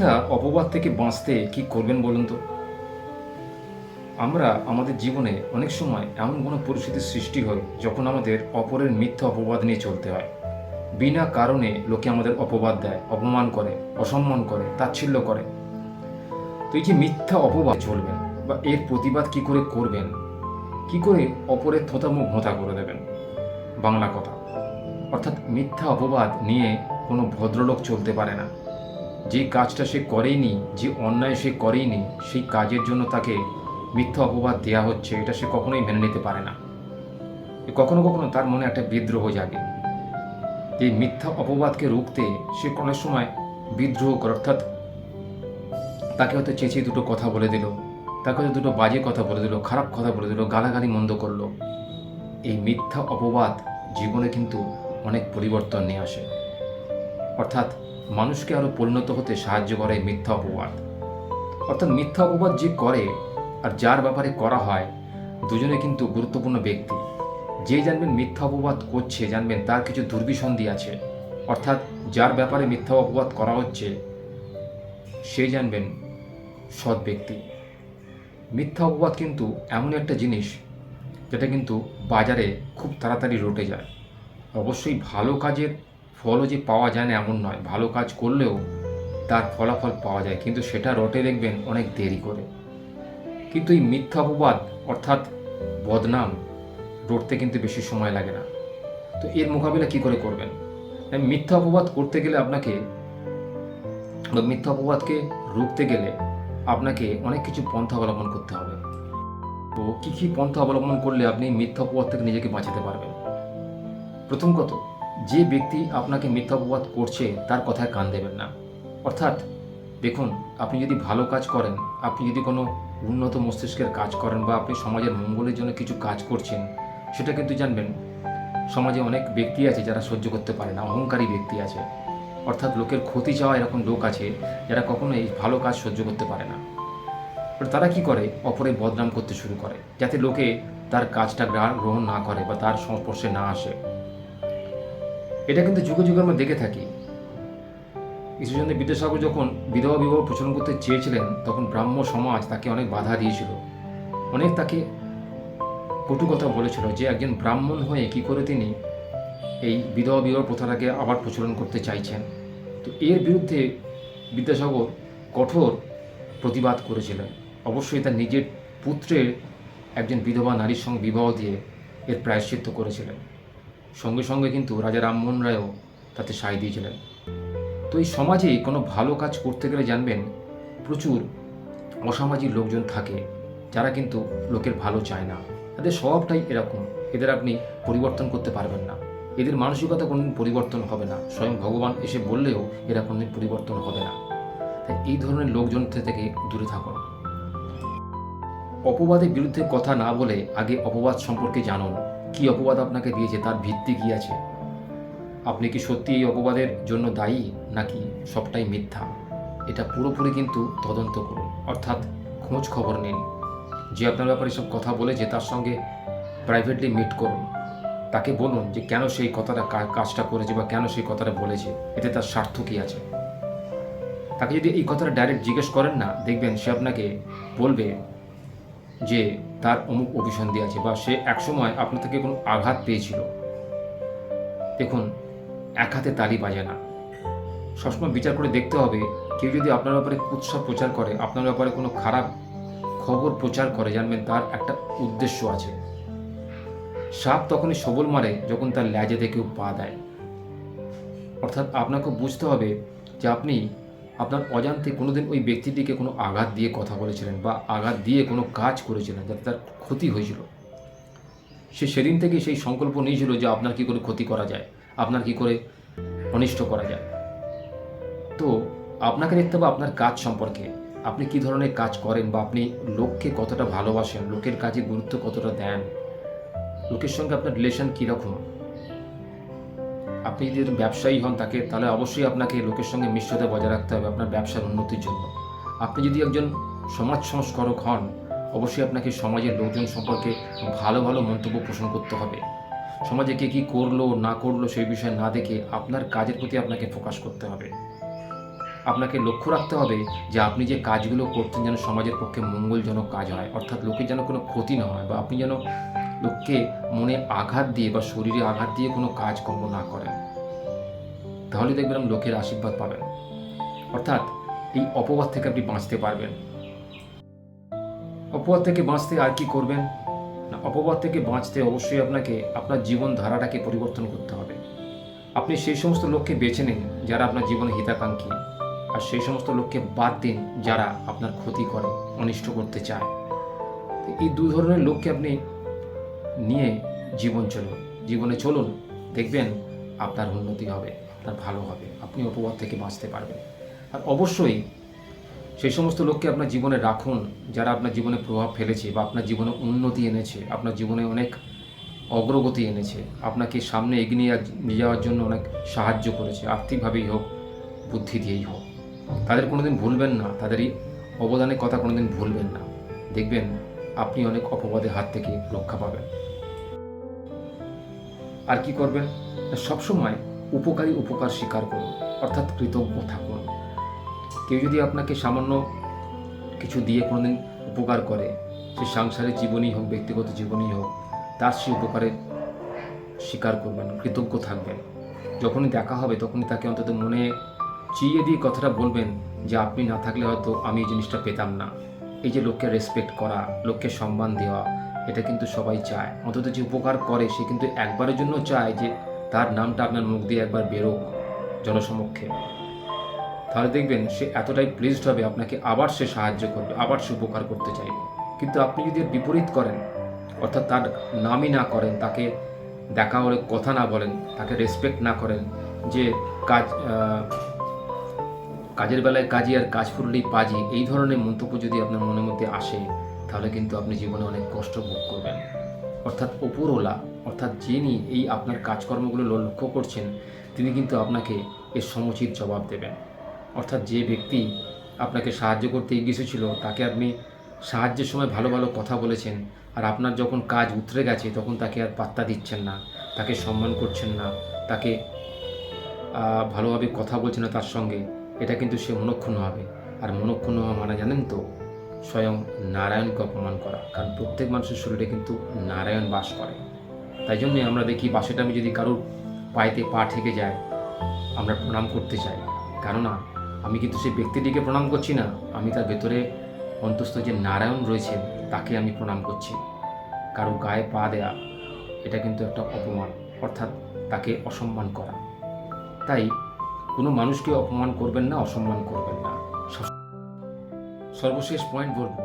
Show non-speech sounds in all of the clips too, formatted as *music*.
মিথ্যা অপবাদ থেকে বাঁচতে কি করবেন বলুন তো? আমরা আমাদের জীবনে অনেক সময় এমন কোনো পরিস্থিতির সৃষ্টি হয় যখন আমাদের অপরের মিথ্যা অপবাদ নিয়ে চলতে হয়। বিনা কারণে লোকে আমাদের অপবাদ দেয়, অপমান করে, অসম্মান করে, তাচ্ছিল্য করে। তো এই যে মিথ্যা অপবাদ চলবেন বা এর প্রতিবাদ কি করে করবেন? কি করে অপরের থোতা মুখ ভোঁতা করে দেবেন? বাংলা কথা। অর্থাৎ মিথ্যা অপবাদ নিয়ে কোনো ভদ্রলোক চলতে পারে না। যে কাজটা সে করেইনি, যে অন্যায় সে করেইনি, সেই কাজের জন্য তাকে মিথ্যা অপবাদ দেওয়া হচ্ছে, এটা সে কখনোই মেনে নিতে পারে না। কখনো কখনো তার মনে একটা বিদ্রোহ জাগে। এই মিথ্যা অপবাদকে রুখতে সে অনেক সময় বিদ্রোহ করে, অর্থাৎ তাকে হয়তো চেঁচিয়ে দুটো কথা বলে দিল, তাকে হয়তো দুটো বাজে কথা বলে দিল, খারাপ কথা বলে দিল, গালাগালি মন্দ করল। এই মিথ্যা অপবাদ জীবনে কিন্তু অনেক পরিবর্তন নিয়ে আসে। অর্থাৎ মানুষকে আরও পরিণত হতে সাহায্য করে মিথ্যা অপবাদ। অর্থাৎ মিথ্যা অপবাদ যে করে আর যার ব্যাপারে করা হয়, দুজনে কিন্তু গুরুত্বপূর্ণ ব্যক্তি। যে জানবেন মিথ্যা অপবাদ করছে, জানবেন তার কিছু দুর্বিসন্ধি আছে। অর্থাৎ যার ব্যাপারে মিথ্যা অপবাদ করা হচ্ছে, সে জানবেন সৎ ব্যক্তি। মিথ্যা অপবাদ কিন্তু এমন একটা জিনিস যেটা কিন্তু বাজারে খুব তাড়াতাড়ি রটে যায়। অবশ্যই ভালো কাজের ফলও যে পাওয়া যায় না এমন নয়। ভালো কাজ করলেও তার ফলাফল পাওয়া যায়, কিন্তু সেটা রটে দেখবেন অনেক দেরি করে। কিন্তু এই মিথ্যা অপবাদ অর্থাৎ বদনাম রটতে কিন্তু বেশি সময় লাগে না। তো এর মোকাবিলা কি করে করবেন? মিথ্যা অপবাদ করতে গেলে আপনাকে, বা মিথ্যা অপবাদকে রুখতে গেলে আপনাকে অনেক কিছু পন্থা অবলম্বন করতে হবে। তো কী কী পন্থা অবলম্বন করলে আপনি মিথ্যা অপবাদ থেকে নিজেকে বাঁচাতে পারবেন? প্রথম কত যে ব্যক্তি আপনাকে মিথ্যা অপবাদ করছে, তার কথায় কান দেবেন না। অর্থাৎ, দেখুন, আপনি যদি ভালো কাজ করেন, আপনি যদি কোনো উন্নত মস্তিষ্কের কাজ করেন বা আপনি সমাজের মঙ্গলের জন্য কিছু কাজ করছেন, সেটা কিন্তু জানবেন, সমাজে অনেক ব্যক্তি আছে যারা সহ্য করতে পারে না, অহংকারী ব্যক্তি আছে। অর্থাৎ, লোকের ক্ষতি চাওয়া এরকম লোক আছে যারা কখনো এই ভালো কাজ সহ্য করতে পারে না। তারা কি করে? অপরে বদনাম করতে শুরু করে, যাতে লোকে তার কাজটা গ্রহণ না করে বা তার সংস্পর্শে না আসে। এটা কিন্তু যুগে যুগে আমরা দেখে থাকি। ঈশ্বরচন্দ্র বিদ্যাসাগর যখন বিধবা বিবাহ প্রচলন করতে চেয়েছিলেন, তখন ব্রাহ্ম সমাজ তাকে অনেক বাধা দিয়েছিল। অনেক তাকে কটু কথা বলেছিল যে, একজন ব্রাহ্মণ হয়ে কি করে তিনি এই বিধবা বিবাহ প্রথাটাকে আবার প্রচলন করতে চাইছেন? তো এর বিরুদ্ধে বিদ্যাসাগর কঠোর প্রতিবাদ করেছিলেন। অবশ্যই তার নিজের পুত্রের একজন বিধবা নারীর সঙ্গে বিবাহ দিয়ে এর প্রায়শ্চিত্ত করেছিলেন। সঙ্গে সঙ্গে কিন্তু রাজা রামমোহন রায়ও তাতে সায় দিয়েছিলেন। তো এই সমাজে কোনো ভালো কাজ করতে গেলে জানবেন, প্রচুর অসামাজিক লোকজন থাকে, যারা কিন্তু লোকের ভালো চায় না। তাদের স্বভাবটাই এরকম, এদের আপনি পরিবর্তন করতে পারবেন না। এদের মানসিকতা কোনোদিন পরিবর্তন হবে না, স্বয়ং ভগবান এসে বললেও এরা কোনোদিন পরিবর্তন হবে না। তাই এই ধরনের লোকজন থেকে দূরে থাকুন। অপবাদের বিরুদ্ধে কথা না বলে আগে অপবাদ সম্পর্কে জানুন। কি অপবাদ আপনাকে দিয়েছে? তার ভিত্তি কি আছে? আপনি কি সত্যি এই অপবাদের জন্য দায়ী, নাকি সবটাই মিথ্যা? এটা পুরোপুরি কিন্তু তদন্ত করুন। অর্থাৎ খোঁজ খবর নিন। যে আপনার ব্যাপারে সব কথা বলেছে, তার সঙ্গে প্রাইভেটলি মিট করুন। তাকে বলুন যে কেন সেই কথাটা কাজটা করেছে বা কেন সেই কথাটা বলেছে। এতে তার স্বার্থ কী আছে? তাকে যদি এই কথাটা ডাইরেক্ট জিজ্ঞেস করেন না, দেখবেন সে আপনাকে বলবে যে তার অমুক অভিসন্ধি আছে বা সে একসময় আপনার থেকে কোনো আঘাত পেয়েছিল। দেখুন, এক হাতে তালি বাজে না। সবসময় বিচার করে দেখতে হবে, কেউ যদি আপনার ব্যাপারে কুৎসা প্রচার করে, আপনার ব্যাপারে কোনো খারাপ খবর প্রচার করে জানবেন তার একটা উদ্দেশ্য আছে। সাপ তখনই সবল মারে যখন তার ল্যাজে কেউ পা দেয়। অর্থাৎ আপনাকে বুঝতে হবে যে আপনি আপনার অজান্তে কোনোদিন ওই ব্যক্তিটিকে কোনো আঘাত দিয়ে কথা বলেছিলেন বা আঘাত দিয়ে কোনো কাজ করেছিলেন যাতে তার ক্ষতি হয়েছিল? সে সেদিন থেকে সেই সংকল্প নিয়েছিল যে আপনার কি করে ক্ষতি করা যায়, আপনার কি করে অনিষ্ট করা যায়। তো আপনাকে দেখতে হবে আপনার কাজ সম্পর্কে। আপনি কি ধরনের কাজ করেন বা আপনি লোককে কতটা ভালোবাসেন, লোকের কাজে গুরুত্ব কতটা দেন, লোকের সঙ্গে আপনার রিলেশন কীরকম? আপনি যদি ব্যবসায়ী হন তাকে, তাহলে অবশ্যই আপনাকে লোকের সঙ্গে মিশ্রতা বজায় রাখতে হবে আপনার ব্যবসার উন্নতির জন্য। আপনি যদি একজন সমাজ সংস্কারক হন, অবশ্যই আপনাকে সমাজের লোকজন সম্পর্কে ভালো ভালো মন্তব্য পোষণ করতে হবে। সমাজে কে কী করল, না করল সেই বিষয়ে না দেখে আপনার কাজের প্রতি আপনাকে ফোকাস করতে হবে। আপনাকে লক্ষ্য রাখতে হবে যে আপনি যে কাজগুলো করছেন যেন সমাজের পক্ষে মঙ্গলজনক কাজ হয় অর্থাৎ লোকের যেন কোনো ক্ষতি না হয় বা আপনি যেন লোককে মনে আঘাত দিয়ে বা শরীরে আঘাত দিয়ে কোনো কাজকর্ম না করেন। তাহলে দেখবেন লোকের আশীর্বাদ পাবেন। অর্থাৎ এই অপবাদ থেকে আপনি বাঁচতে পারবেন। অপবাদ থেকে বাঁচতে আর কি করবেন? না, অপবাদ থেকে বাঁচতে অবশ্যই আপনাকে আপনার জীবন ধারাটাকে পরিবর্তন করতে হবে। আপনি সেই সমস্ত লোককে বেছে নিন যারা আপনার জীবনে হিতাকাঙ্ক্ষী। আর সেই সমস্ত লোককে বাদ দিন যারা আপনার ক্ষতি করে, অনিষ্ট করতে চায়। এই দু ধরনের লোককে আপনি নিয়ে জীবন চলুন, জীবনে চলুন, দেখবেন আপনার উন্নতি হবে, আপনার ভালো হবে, আপনি অপবাদ থেকে বাঁচতে পারবেন। আর অবশ্যই সেই সমস্ত লোককে আপনার জীবনে রাখুন, যারা আপনার জীবনে প্রভাব ফেলেছে বা আপনার জীবনে উন্নতি এনেছে, আপনার জীবনে অনেক অগ্রগতি এনেছে, আপনাকে সামনে এগিয়ে নিয়ে যাওয়ার জন্য অনেক সাহায্য করেছে, আর্থিকভাবেই হোক, বুদ্ধি দিয়েই হোক। তাদের কোনোদিন ভুলবেন না, তাদেরই অবদানের কথা কোনোদিন ভুলবেন না। দেখবেন আপনি অনেক অপবাদের হাত থেকে রক্ষা পাবেন। আর কি করবেন? সবসময় উপকারী উপকার স্বীকার করুন, অর্থাৎ কৃতজ্ঞ থাকুন। কেউ যদি আপনাকে সামান্য কিছু দিয়ে কোনোদিন উপকার করে, সে সাংসারিক জীবনই হোক, ব্যক্তিগত জীবনই হোক, তার সেই উপকারে স্বীকার করবেন, কৃতজ্ঞ থাকবেন। যখনই দেখা হবে, তখনই তাকে অন্তত মনে চিয়ে দিয়ে কথাটা বলবেন যে, আপনি না থাকলে হয়তো আমি এই জিনিসটা পেতাম না। এই যে লোককে রেসপেক্ট করা, লোককে সম্মান দেওয়া, এটা কিন্তু সবাই চায়। অন্তত যে উপকার করে, সে কিন্তু একবারের জন্য চায় যে তার নামটা আপনার মুখ দিয়ে একবার বেরোক জনসমক্ষে। তাহলে দেখবেন সে এতটাই প্লিজড হবে, আপনাকে আবার সে সাহায্য করবে, আবার সে উপকার করতে চাইবে। কিন্তু আপনি যদি বিপরীত করেন, অর্থাৎ তার নামই না করেন, তাকে দেখা হলে কথা না বলেন, তাকে রেসপেক্ট না করেন, যে কাজ কাজের বেলায় কাজই আর কাজ ফুরলেই পাজি, এই ধরনের মন্তব্য যদি আপনার মনের মধ্যে আসে, তাহলে কিন্তু আপনি জীবনে অনেক কষ্ট ভোগ করবেন। অর্থাৎ ওপরওয়ালা অর্থাৎ যিনি এই আপনার কাজকর্মগুলো লক্ষ্য করছেন, তিনি কিন্তু আপনাকে এর সমুচিত জবাব দেবেন। অর্থাৎ যে ব্যক্তি আপনাকে সাহায্য করতে এগিয়ে তাকে আপনি সাহায্যের সময় ভালো ভালো কথা বলেছেন, আর আপনার যখন কাজ উতরে গেছে, তখন তাকে আর পাত্তা দিচ্ছেন না, তাকে সম্মান করছেন না, তাকে ভালোভাবে কথা বলছেন না তার সঙ্গে এটা কিন্তু সে মনক্ষুণ্ণ হবে। আর মনক্ষুণ্ণ হওয়া মানে জানেন তো, স্বয়ং নারায়ণকে অপমান করা। কারণ প্রত্যেক মানুষের শরীরে কিন্তু নারায়ণ বাস করে। তাই জন্যই আমরা দেখি বাসেটা আমি যদি কারোর পায়েতে পা ঠেকে যায়, আমরা প্রণাম করতে চাই। কেননা, আমি কিন্তু সেই ব্যক্তিটিকে প্রণাম করছি না। আমি তার ভেতরে অন্তস্থ যে নারায়ণ রয়েছে, তাকে আমি প্রণাম করছি। কারও গায়ে পা দেয়া, এটা কিন্তু একটা অপমান, অর্থাৎ তাকে অসম্মান করা। তাই কোনো মানুষকে অপমান করবেন না, অসম্মান করবেন না। সর্বশেষ পয়েন্ট বলব,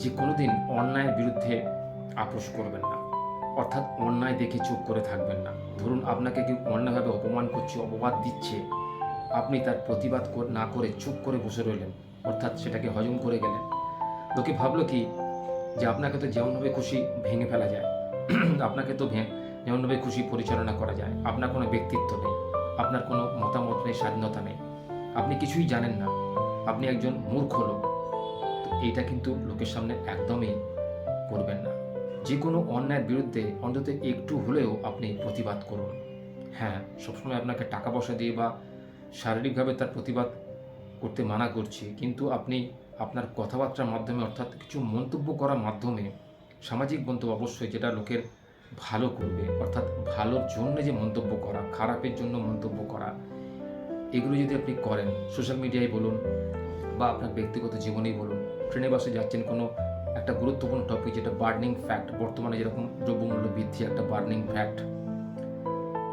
যে কোনোদিন অন্যায়ের বিরুদ্ধে আপোষ করবেন না। অর্থাৎ অন্যায় দেখে চুপ করে থাকবেন না। ধরুন আপনাকে কেউ অন্যায়ভাবে অপমান করছে, অপবাদ দিচ্ছে, আপনি তার প্রতিবাদ না করে চুপ করে বসে রইলেন, অর্থাৎ সেটাকে হজম করে গেলেন। লোকে ভাবলো কি, যে আপনাকে তো যেমনভাবে খুশি ভেঙে ফেলা যায়, *clears throat* আপনাকে তো যেমনভাবে খুশি পরিচালনা করা যায়। আপনার কোনো ব্যক্তিত্ব নেই, আপনার কোনো মতামত স্বাধীনতা নেই। আপনি কিছুই জানেন না। আপনি একজন মূর্খ লোক। তো এইটা কিন্তু লোকের সামনে একদমই করবেন না। যে কোনো অন্যায়ের বিরুদ্ধে অন্তত একটু হলেও আপনি প্রতিবাদ করুন। হ্যাঁ সবসময় আপনাকে টাকা পয়সা দিয়ে বা শারীরিকভাবে তার প্রতিবাদ করতে মানা করছি। কিন্তু আপনি আপনার কথাবার্তার মাধ্যমে অর্থাৎ কিছু মন্তব্য করার মাধ্যমে সামাজিক মন্তব্য অবশ্যই যেটা লোকের ভালো করবে। অর্থাৎ ভালোর জন্য যে মন্তব্য করা, খারাপের জন্য মন্তব্য করা এগুলো যদি আপনি করেন সোশ্যাল মিডিয়ায় বলুন বা আপনার ব্যক্তিগত জীবনেই বলুন ট্রেনে বাসে যাচ্ছেন, কোনো একটা গুরুত্বপূর্ণ টপিক যেটা বার্নিং ফ্যাক্ট বর্তমানে যেরকম দ্রব্যমূল্য বৃদ্ধি একটা বার্নিং ফ্যাক্ট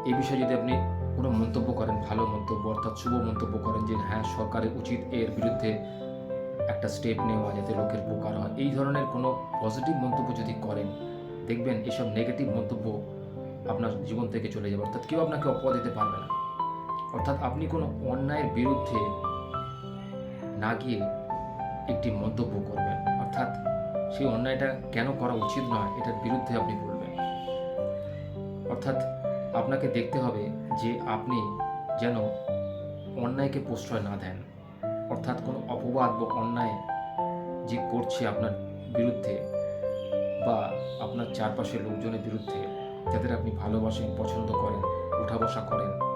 এই বিষয়ে যদি আপনি কোনো মন্তব্য করেন, ভালো মন্তব্য অর্থাৎ শুভ মন্তব্য করেন যে হ্যাঁ সরকারের উচিত এর বিরুদ্ধে একটা স্টেপ নেওয়া যাতে লোকের উপকার হয়, এই ধরনের কোনো পজিটিভ মন্তব্য যদি করেন, দেখবেন এসব নেগেটিভ মন্তব্য আপনার জীবন থেকে চলে যাবে, অর্থাৎ কেউ আপনাকে অপবাদ দিতে পারবে না। অর্থাৎ আপনি কোনো অন্যায়ের বিরুদ্ধে না গিয়ে একটি মন্তব্য করবেন। অর্থাৎ সেই অন্যায়টা কেন করা উচিত নয়, এটার বিরুদ্ধে আপনি বলবেন। অর্থাৎ আপনাকে দেখতে হবে যে আপনি যেন অন্যায়কে প্রশ্রয় না দেন। অর্থাৎ কোনো অপবাদ বা অন্যায় যে করছে আপনার বিরুদ্ধে বা আপনার চারপাশের লোকজনের বিরুদ্ধে, যাদের আপনি ভালোবাসেন, পছন্দ করেন উঠা বসা করেন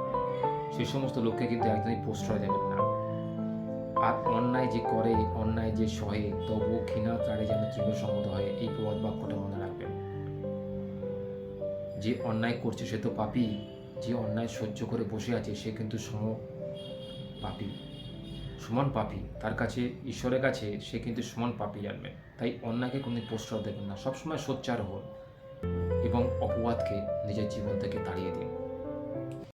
সেই সমস্ত লোককে কিন্তু একদমই প্রশ্রয় দেবেন না। আর অন্যায় যে করে, অন্যায় যে সহে, তবুও ঘৃণা তারে যেন তৃণসম্মত হয়, এই প্রবাদ বাক্যটা মনে রাখবেন। যে অন্যায় করছে সে তো পাপী, যে অন্যায় সহ্য করে বসে আছে সে কিন্তু সম পাপী, সমান পাপী। তার কাছে, ঈশ্বরের কাছে সে কিন্তু সমান পাপী জানবে। তাই অন্যায়কে কোনোদিন প্রশ্রয় দেবেন না। সবসময় সোচ্চার হন এবং অপবাদকে নিজের জীবন থেকে তাড়িয়ে দিন।